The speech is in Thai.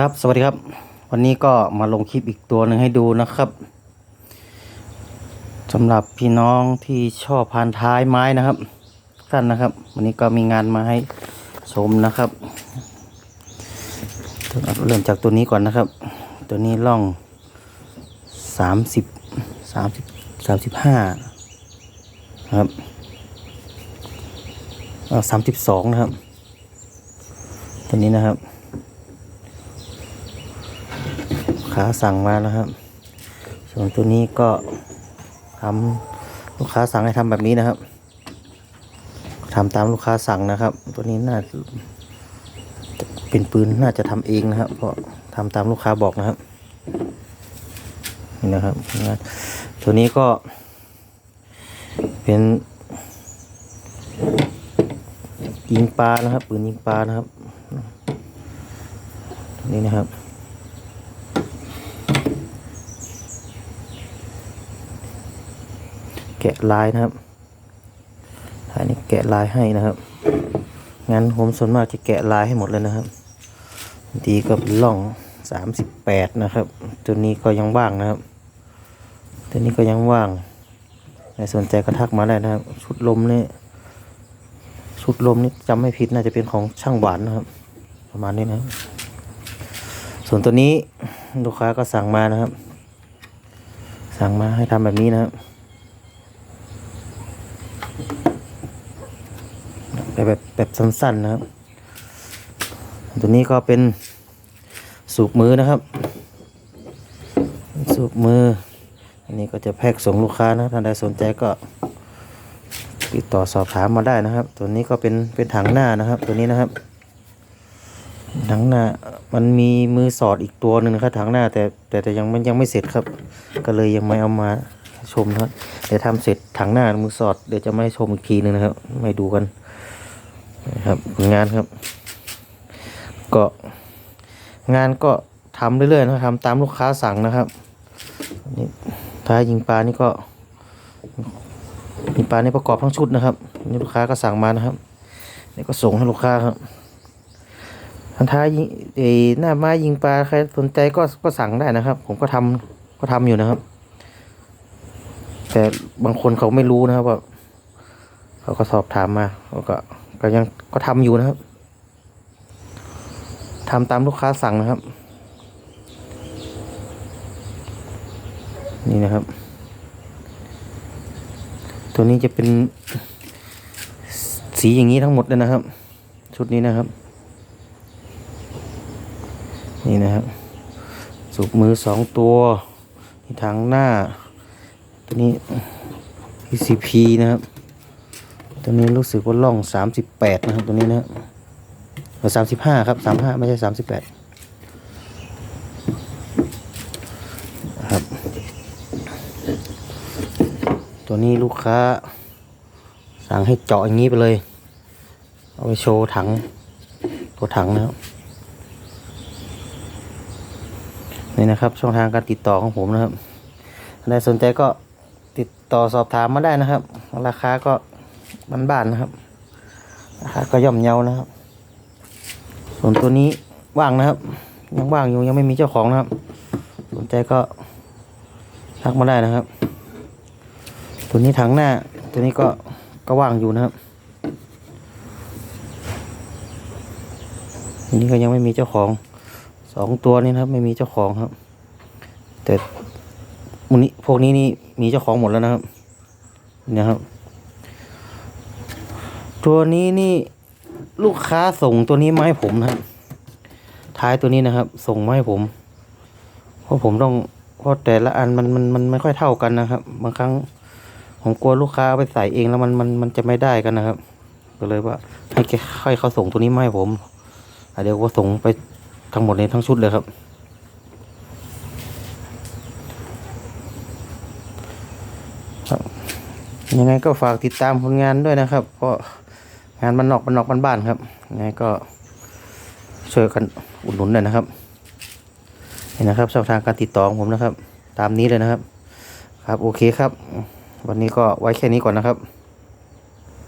ครับ สวัสดีครับ วันนี้ก็มาลงคลิปอีกตัวหนึ่งให้ดูนะครับสำหรับพี่น้องที่ชอบพานท้ายไม้นะครับท่านนะครับ วันนี้ก็มีงานมาให้ชมนะครับ เริ่มจากตัวนี้ก่อนนะครับ ตัวนี้ล่องสามสิบสามสิบสามสิบห้านะครับสามสิบสองนะครับ ตัวนี้นะครับ ค้าสั่งมานะครับ ส่วนตัวนี้ก็ทำลูกค้าสั่งให้ทำแบบนี้นะครับทำตามลูกค้าสั่งนะครับ ตัวนี้น่าจะเป็นปืนน่าจะทำเองนะครับ เพราะทำตามลูกค้าบอกนะครับนี่นะครับ ตัวนี้ก็ เป็นยิงปลานะครับปืนยิงปลานะครับ นี้นะครับ กะลายนะครับถ่ายนี่แกะลายให้นะครับ งั้นผมส่วนมากจะแกะลายให้หมดเลยนะครับบางทีก็เป็นล่องสามสิบแปดนะครับ ตัวนี้ก็ยังว่างนะครับ ตัวนี้ก็ยังว่างใครสนใจก็ทักมาได้นะครับ ชุดลมนี่ชุดลมนี่จำไม่ผิดน่าจะเป็นของช่างหวานนะครับ ประมาณนี้นะครับส่วนตัวนี้ลูกค้าก็สั่งมานะครับ สั่งมาให้ทำแบบนี้นะครับ แบบแบบแบบสั้นๆนะครับ ตัวนี้ก็เป็นสูบมือนะครับ สูบมือ อันนี้ก็จะแพ็กส่งลูกค้านะท่านใดสนใจก็ติดต่อสอบถามมาได้นะครับ ตัวนี้ก็เป็นเป็นถังหน้านะครับ ตัวนี้นะครับ ถังหน้ามันมีมือสอดอีกตัวหนึ่งนะครับถังหน้าแต่แต่แต่ยังมันยังไม่เสร็จครับ ก็เลยยังไม่เอามาชมนะครับเดี๋ยวทำเสร็จถังหน้ามือสอดเดี๋ยวจะไม่ชมอีกทีหนึงนะครับไม่ดูกัน ครับงานครับ ก็งานก็ทำเรื่อยๆนะทำตามลูกค้าสั่งนะครับนี่ท้ายยิงปลานี่ก็ยิงปลานี่ประกอบทั้งชุดนะครับนี่ลูกค้าก็สั่งมานะครับนี่ก็ส่งให้ลูกค้าครับทันท้ายยิงเอ่อหน้าไม้ยิงปลาใครสนใจก็ก็สั่งได้นะครับ ผมก็ทำก็ทำอยู่นะครับ แต่บางคนเขาไม่รู้นะครับว่าเขาก็สอบถามมาเขาก็ ก็ยังก็ทำอยู่นะครับทำตามลูกค้าสั่งนะครับ นี่นะครับ ตัวนี้จะเป็นสีอย่างนี้ทั้งหมดเลยนะครับ ชุดนี้นะครับ นี่นะครับสูบมือสองตัวที่ทางหน้า ตัวนี้ PCP นะครับ ตัวนี้รู้สึกว่าล่องสามสิบแปดนะครับ ตัวนี้นะครับสามสิบห้าครับสามห้าไม่ใช่สามสิบแปดครับ ตัวนี้ลูกค้า สั่งให้เจาะอย่างนี้ไปเลย เอาไปโชว์ถัง ตัวถังนะครับนี่นะครับ ช่องทางการติดต่อของผมนะครับใครสนใจก็ติดต่อสอบถามมาได้นะครับ ราคาก็ บ้านๆนะครับราคาก็ย่อมเยานะครับ ส่วนตัวนี้ว่างนะครับ ยังว่างอยู่ยังไม่มีเจ้าของนะครับ สนใจก็ทักมาได้นะครับ ตัวนี้ถังหน้า ตัวนี้ก็ก็ว่างอยู่นะครับตัวนี้ก็ยังไม่มีเจ้าของสองตัวนี้นะครับ ไม่มีเจ้าของครับ แต่มูนี้พวกนี้นี่มีเจ้าของหมดแล้วนะครับนี่นะครับ ตัวนี้นี่ลูกค้าส่งตัวนี้มาให้ผมนะครับ ท้ายตัวนี้นะครับ ส่งมาให้ผม เพราะผมต้องเพราะแต่ละอันมันมันมันไม่ค่อยเท่ากันนะครับ บางครั้งผมกลัวลูกค้าเอาไปใส่เองแล้วมันมันมันจะไม่ได้กันนะครับ ก็เลยว่าให้แกให้เขาส่งตัวนี้มาให้ผมเดี๋ยวก็ส่งไปทั้งหมดในทั้งชุดเลยครับยังไงก็ฝากติดตามผลงานด้วยนะครับ เพราะ งานมันนอกมันนอกบ้านๆครับยังไงก็ช่วยกันอุดหนุนหน่อยนะครับนี่นะครับช่องทางการติดต่อของผมนะครับ ตามนี้เลยนะครับ ครับโอเคครับ วันนี้ก็ไว้แค่นี้ก่อนนะครับ